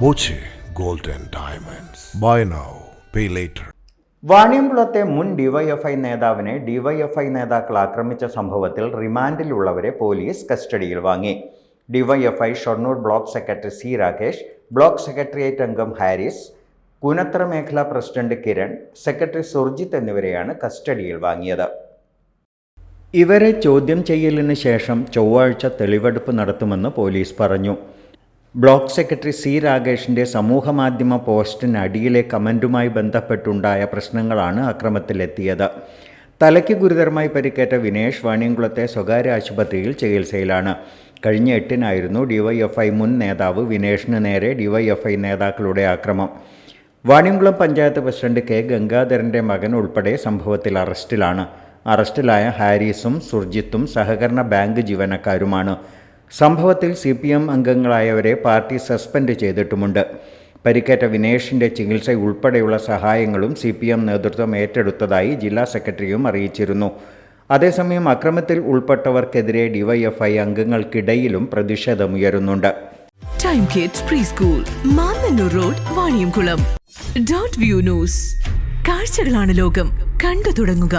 Boche gold and Diamonds. Buy now, pay later. വാണിയംകുളത്തെ മുൻ DYFI നേതാവിനെ ഡിവൈഎഫ്ഐ നേതാക്കൾ ആക്രമിച്ച സംഭവത്തിൽ റിമാൻഡിലുള്ളവരെ പോലീസ് കസ്റ്റഡിയിൽ വാങ്ങി DYFI Shoranur block secretary C Rakesh block secretariat അംഗം ഹാരിസ് കുനത്ര മേഖലാ പ്രസിഡന്റ് കിരൺ സെക്രട്ടറി സുർജിത്ത് എന്നിവരെയാണ് കസ്റ്റഡിയിൽ വാങ്ങിയത് ഇവരെ ചോദ്യം ചെയ്യലിന് ശേഷം ചൊവ്വാഴ്ച തെളിവെടുപ്പ് നടത്തുമെന്ന് പോലീസ് പറഞ്ഞു ബ്ലോക്ക് സെക്രട്ടറി സി രാകേഷിന്റെ സമൂഹമാധ്യമ പോസ്റ്റിന് അടിയിലെ കമന്റുമായി ബന്ധപ്പെട്ടുണ്ടായ പ്രശ്നങ്ങളാണ് അക്രമത്തിലെത്തിയത്. തലയ്ക്ക് ഗുരുതരമായി പരിക്കേറ്റ വിനേഷ് വാണിയംകുളത്തെ സ്വകാര്യ ആശുപത്രിയിൽ ചികിത്സയിലാണ്. കഴിഞ്ഞ എട്ടിനായിരുന്നു ഡിവൈഎഫ്ഐ മുൻ നേതാവ് വിനേഷിന് നേരെ ഡിവൈഎഫ്ഐ നേതാക്കളുടെ ആക്രമം. വാണിയംകുളം പഞ്ചായത്ത് പ്രസിഡന്റ് കെ ഗംഗാധരന്റെ മകൻ ഉൾപ്പെടെ സംഭവത്തിൽ അറസ്റ്റിലാണ്. അറസ്റ്റിലായ ഹാരിസും സുർജിത്തും സഹകരണ ബാങ്ക് ജീവനക്കാരുമാണ്. സംഭവത്തിൽ സി പി എം അംഗങ്ങളായവരെ പാർട്ടി സസ്പെൻഡ് ചെയ്തിട്ടുമുണ്ട്. പരിക്കേറ്റ വിനേഷിന്റെ ചികിത്സ ഉൾപ്പെടെയുള്ള സഹായങ്ങളും സി പി എം നേതൃത്വം ഏറ്റെടുത്തതായി ജില്ലാ സെക്രട്ടറിയും അറിയിച്ചിരുന്നു. അതേസമയം അക്രമത്തിൽ ഉൾപ്പെട്ടവർക്കെതിരെ ഡിവൈഎഫ്ഐ അംഗങ്ങൾക്കിടയിലും പ്രതിഷേധമുയരുന്നുണ്ട്. Time kids preschool road view news കാഴ്ചകളാണ് ലോകം. കണ്ടു തുടങ്ങുക.